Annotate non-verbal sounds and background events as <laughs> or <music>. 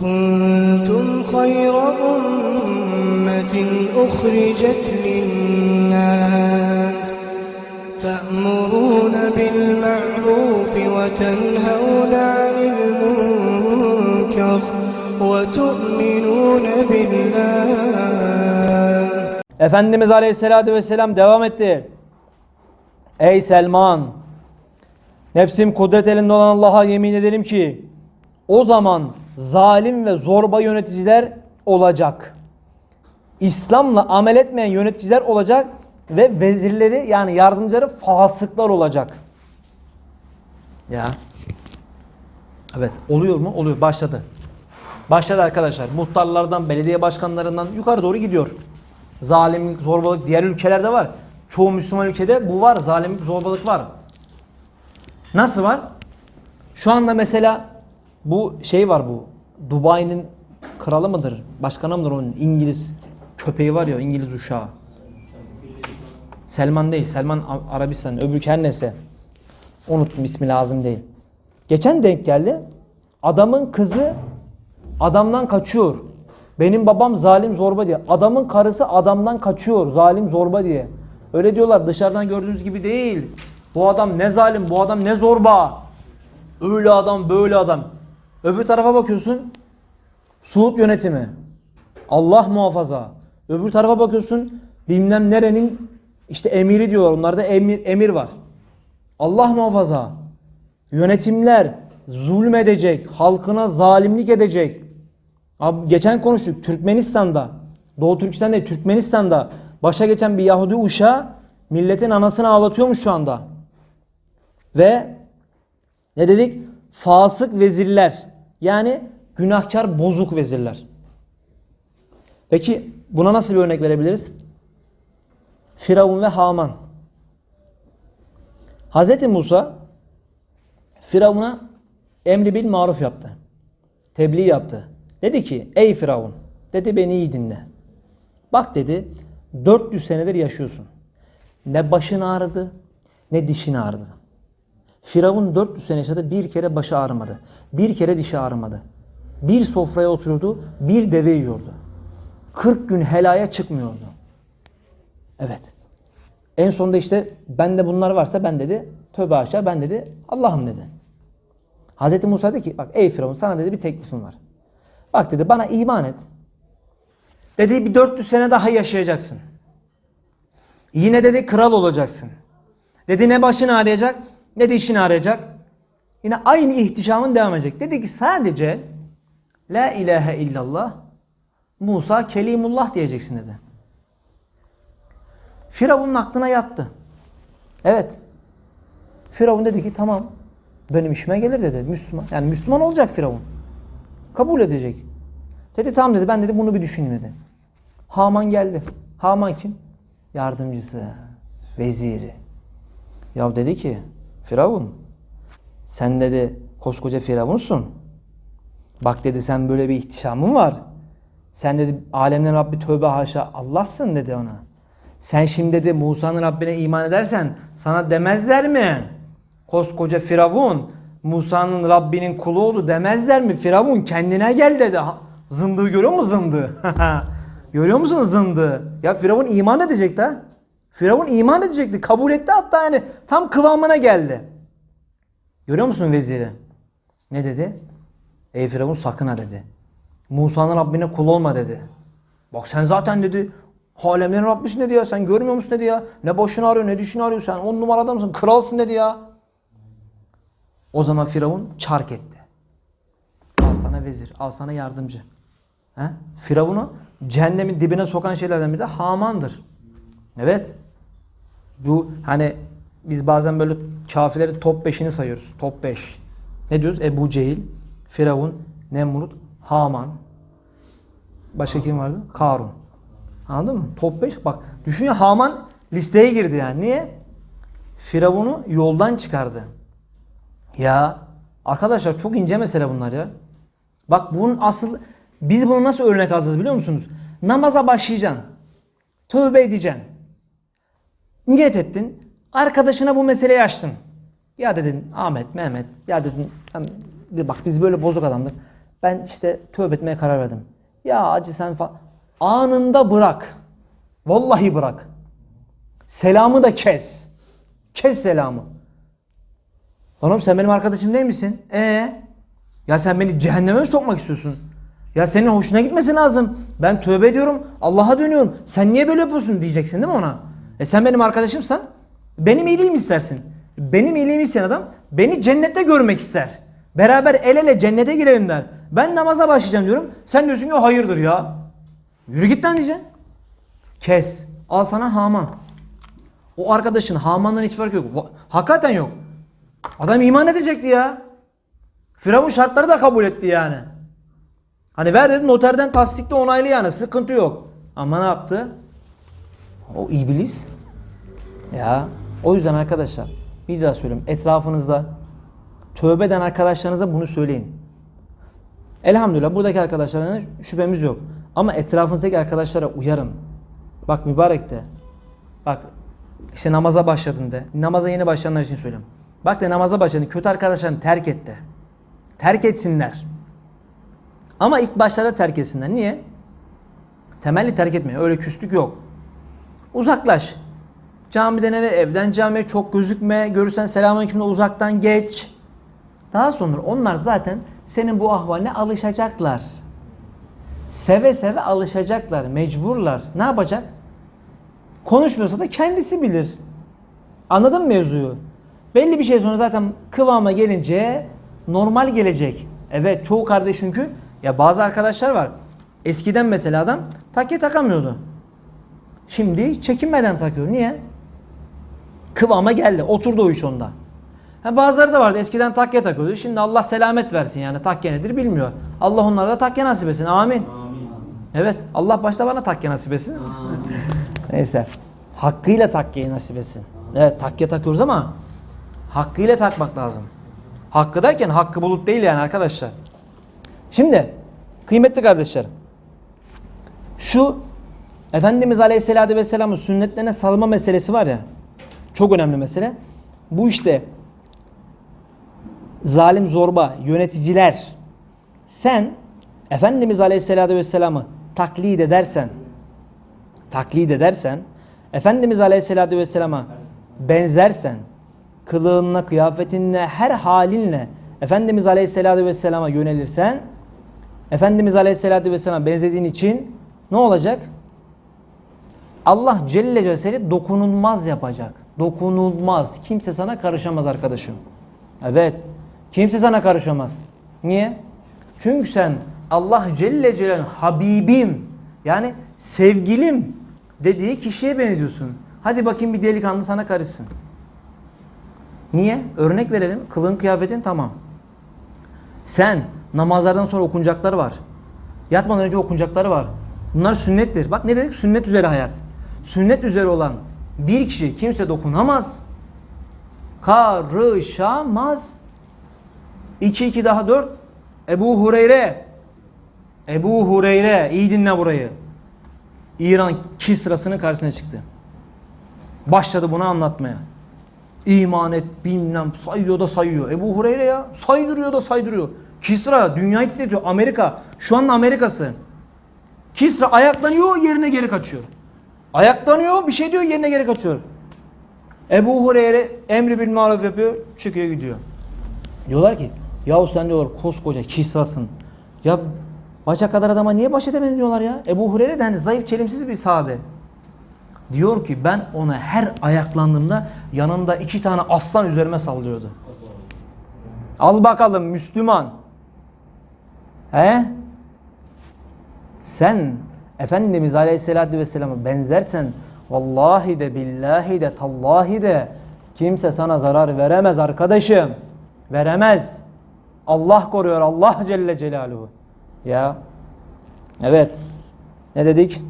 كنتم خير أمة أخرجت للناس تأمرون بالمعروف وتنهون عن المنكر وتؤمنون بالله Efendimiz Aleyhisselatü Vesselam devam etti. Ey Selman! Nefsim kudret elinde olan Allah'a yemin ederim ki o zaman zalim ve zorba yöneticiler olacak. İslam'la amel etmeyen yöneticiler olacak ve vezirleri yani yardımcıları fasıklar olacak. Ya. Evet oluyor mu? Oluyor. Başladı. Başladı arkadaşlar. Muhtarlardan, belediye başkanlarından yukarı doğru gidiyor. Zalimlik, zorbalık diğer ülkelerde var. Çoğu Müslüman ülkede bu var. Zalimlik, zorbalık var. Nasıl var? Şu anda mesela bu şey var bu. Dubai'nin kralı mıdır? Başkanı mıdır onun? İngiliz köpeği var ya İngiliz uşağı. Selman değil. Selman Arabistan. Öbürkü her neyse. Unuttum ismi lazım değil. Geçen denk geldi. Adamın kızı adamdan kaçıyor. Benim babam zalim zorba diye. Adamın karısı adamdan kaçıyor. Zalim zorba diye. Öyle diyorlar. Dışarıdan gördüğünüz gibi değil. Bu adam ne zalim, bu adam ne zorba. Öyle adam, böyle adam. Öbür tarafa bakıyorsun. Suud yönetimi. Allah muhafaza. Öbür tarafa bakıyorsun. Bilmem nerenin işte emiri diyorlar. Onlarda emir, emir var. Allah muhafaza. Yönetimler zulmedecek, halkına zalimlik edecek. Abi geçen konuştuk Türkmenistan'da, Doğu Türkistan değil Türkmenistan'da başa geçen bir Yahudi uşağı milletin anasını ağlatıyormuş şu anda. Ve ne dedik? Fasık vezirler. Yani günahkar bozuk vezirler. Peki buna nasıl bir örnek verebiliriz? Firavun ve Haman. Hazreti Musa Firavun'a emri bil maruf yaptı. Tebliğ yaptı. Dedi ki ey Firavun dedi beni iyi dinle. Bak dedi 400 senedir yaşıyorsun. Ne başın ağrıdı ne dişin ağrıdı. Firavun 400 sene yaşadı bir kere başı ağrımadı. Bir kere dişi ağrımadı. Bir sofraya otururdu bir deve yiyordu. 40 gün helaya çıkmıyordu. Evet. En sonunda işte bende bunlar varsa ben dedi tövbe aşağı ben dedi Allah'ım dedi. Hazreti Musa dedi ki bak ey Firavun sana dedi bir teklifim var. Bak dedi bana iman et. Dedi bir 400 sene daha yaşayacaksın. Yine dedi kral olacaksın. Dedi ne başın ağrıyacak ne dişin ağrıyacak. Yine aynı ihtişamın devam edecek. Dedi ki sadece La ilahe illallah Musa Kelimullah diyeceksin dedi. Firavun'un aklına yattı. Evet. Firavun dedi ki tamam benim işime gelir dedi. Müslüman. Yani Müslüman olacak Firavun. Kabul edecek. Dedi tamam dedi ben dedi bunu bir düşüneyim dedi. Haman geldi. Haman kim? Yardımcısı. Veziri. Ya dedi ki Firavun sen dedi koskoca Firavunsun. Bak dedi sen böyle bir ihtişamın var. Sen dedi alemden Rabbi tövbe haşa Allah'sın dedi ona. Sen şimdi dedi Musa'nın Rabbine iman edersen sana demezler mi? Koskoca Firavun Musa'nın Rabbinin kulu oldu demezler mi? Firavun kendine gel dedi. Zındığı görüyor musun zındığı? <laughs> görüyor musun zındığı? Ya Firavun iman edecekti ha. Firavun iman edecekti. Kabul etti hatta yani tam kıvamına geldi. Görüyor musun veziri? Ne dedi? Ey Firavun sakın ha dedi. Musa'nın Rabbine kul olma dedi. Bak sen zaten dedi alemlerin Rabbisin dedi ya. Sen görmüyor musun dedi ya. Ne başını arıyor ne düşünü arıyor. Sen on numarada mısın? Kralsın dedi ya. O zaman Firavun çark etti. Al sana vezir, al sana yardımcı. He? Firavun'u cehennemin dibine sokan şeylerden biri de Haman'dır. Evet. Bu hani biz bazen böyle kafirleri top 5'ini sayıyoruz. Top 5. Ne diyoruz? Ebu Cehil, Firavun, Nemrut, Haman. Başka kim vardı? Karun. Anladın mı? Top 5. Bak düşün ya Haman listeye girdi yani. Niye? Firavun'u yoldan çıkardı. Ya arkadaşlar çok ince mesele bunlar ya. Bak bunun asıl biz bunu nasıl örnek alacağız biliyor musunuz? Namaza başlayacaksın. Tövbe edeceksin. Niyet ettin. Arkadaşına bu meseleyi açtın. Ya dedin Ahmet, Mehmet. Ya dedin "ben- bak biz böyle bozuk adamdık. Ben işte tövbe etmeye karar verdim. Ya acı sen fa anında bırak. Vallahi bırak. Selamı da kes. Kes selamı. Lan oğlum sen benim arkadaşım değil misin? Ee? Ya sen beni cehenneme mi sokmak istiyorsun? Ya senin hoşuna gitmesi lazım. Ben tövbe ediyorum. Allah'a dönüyorum. Sen niye böyle yapıyorsun diyeceksin değil mi ona? E sen benim arkadaşımsan benim iyiliğimi istersin. Benim iyiliğimi isteyen adam beni cennette görmek ister. Beraber el ele cennete girelim der. Ben namaza başlayacağım diyorum. Sen diyorsun ki hayırdır ya. Yürü git lan diyeceksin. Kes. Al sana Haman. O arkadaşın Haman'dan hiç farkı yok. Hakikaten yok. Adam iman edecekti ya. Firavun şartları da kabul etti yani. Hani ver dedi noterden tasdikli onaylı yani sıkıntı yok. Ama ne yaptı? O iblis. Ya o yüzden arkadaşlar bir daha söyleyeyim etrafınızda tövbe eden arkadaşlarınıza bunu söyleyin. Elhamdülillah buradaki arkadaşlarına şüphemiz yok. Ama etrafınızdaki arkadaşlara uyarın. Bak mübarek de. Bak işte namaza başladın de. Namaza yeni başlayanlar için söylüyorum. Bak de namaza başladın. Kötü arkadaşlarını terk et de. Terk etsinler. Ama ilk başlarda terk etsinler. Niye? Temelli terk etmeyin. Öyle küslük yok. Uzaklaş. Camiden eve, evden camiye çok gözükme. Görürsen selamünaleykümle uzaktan geç. Daha sonra onlar zaten senin bu ahvaline alışacaklar. Seve seve alışacaklar, mecburlar. Ne yapacak? Konuşmuyorsa da kendisi bilir. Anladın mı mevzuyu? Belli bir şey sonra zaten kıvama gelince normal gelecek. Evet çoğu kardeş çünkü ya bazı arkadaşlar var. Eskiden mesela adam takke takamıyordu. Şimdi çekinmeden takıyor. Niye? Kıvama geldi. Oturdu o iş onda. Ha bazıları da vardı. Eskiden takke takıyordu. Şimdi Allah selamet versin yani. Takke nedir bilmiyor. Allah onlara da takke nasip etsin. Amin. Evet. Allah başta bana takke nasip etsin. Neyse. Hakkıyla takkeyi nasip etsin. Evet takke takıyoruz ama hakkıyla takmak lazım. Hakkı derken hakkı bulut değil yani arkadaşlar. Şimdi kıymetli kardeşlerim. Şu Efendimiz Aleyhisselatü Vesselam'ın sünnetlerine sarılma meselesi var ya. Çok önemli mesele. Bu işte zalim zorba yöneticiler sen Efendimiz Aleyhisselatü Vesselam'ı taklit edersen taklit edersen Efendimiz Aleyhisselatü Vesselam'a benzersen kılığınla, kıyafetinle, her halinle Efendimiz Aleyhisselatü Vesselam'a yönelirsen Efendimiz Aleyhisselatü Vesselam'a benzediğin için ne olacak? Allah Celle seni dokunulmaz yapacak. Dokunulmaz. Kimse sana karışamaz arkadaşım. Evet. Kimse sana karışamaz. Niye? Çünkü sen Allah Celle Celaluhu Habibim yani sevgilim dediği kişiye benziyorsun. Hadi bakayım bir delikanlı sana karışsın. Niye? Örnek verelim. Kılın kıyafetin tamam. Sen namazlardan sonra okunacakları var. Yatmadan önce okunacakları var. Bunlar sünnettir. Bak ne dedik? Sünnet üzere hayat. Sünnet üzere olan bir kişi kimse dokunamaz. Karışamaz. 2 2 daha 4. Ebu Hureyre. Ebu Hureyre. iyi dinle burayı. İran Kisra'sının karşısına çıktı. Başladı bunu anlatmaya. İman et bilmem sayıyor da sayıyor. Ebu Hureyre ya saydırıyor da saydırıyor. Kisra dünyayı titretiyor. Amerika şu an Amerikası. Kisra ayaklanıyor yerine geri kaçıyor. Ayaklanıyor bir şey diyor yerine geri kaçıyor. Ebu Hureyre emri bil maruf yapıyor çıkıyor gidiyor. Diyorlar ki yahu sen diyorlar koskoca Kisra'sın. Ya bacak kadar adama niye baş edemedin diyorlar ya. Ebu Hureyre de hani zayıf çelimsiz bir sahabe. Diyor ki ben ona her ayaklandığımda yanında iki tane aslan üzerime sallıyordu. Al bakalım Müslüman. He? Sen Efendimiz Aleyhisselatü Vesselam'a benzersen vallahi de billahi de tallahi de kimse sana zarar veremez arkadaşım. Veremez. Allah koruyor Allah Celle Celaluhu. Ya. Evet. Ne dedik?